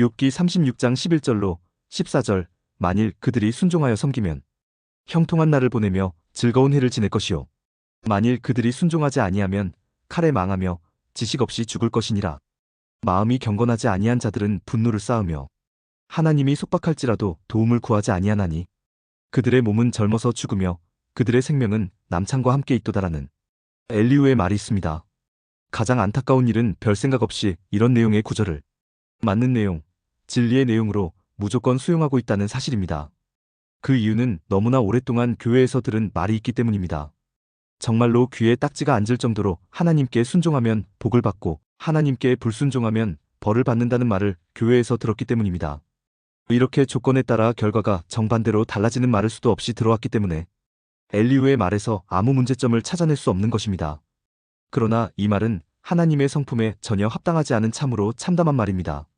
욥기 36장 11절로 14절 만일 그들이 순종하여 섬기면 형통한 날을 보내며 즐거운 해를 지낼 것이요. 만일 그들이 순종하지 아니하면 칼에 망하며 지식 없이 죽을 것이니라. 마음이 경건하지 아니한 자들은 분노를 쌓으며 하나님이 속박할지라도 도움을 구하지 아니하나니 그들의 몸은 젊어서 죽으며 그들의 생명은 남창과 함께 있도다라는 엘리우의 말이 있습니다. 가장 안타까운 일은 별 생각 없이 이런 내용의 구절을. 맞는 내용, 진리의 내용으로 무조건 수용하고 있다는 사실입니다. 그 이유는 너무나 오랫동안 교회에서 들은 말이 있기 때문입니다. 정말로 귀에 딱지가 앉을 정도로 하나님께 순종하면 복을 받고 하나님께 불순종하면 벌을 받는다는 말을 교회에서 들었기 때문입니다. 이렇게 조건에 따라 결과가 정반대로 달라지는 말을 수도 없이 들어왔기 때문에 엘리우의 말에서 아무 문제점을 찾아낼 수 없는 것입니다. 그러나 이 말은 하나님의 성품에 전혀 합당하지 않은 참으로 참담한 말입니다.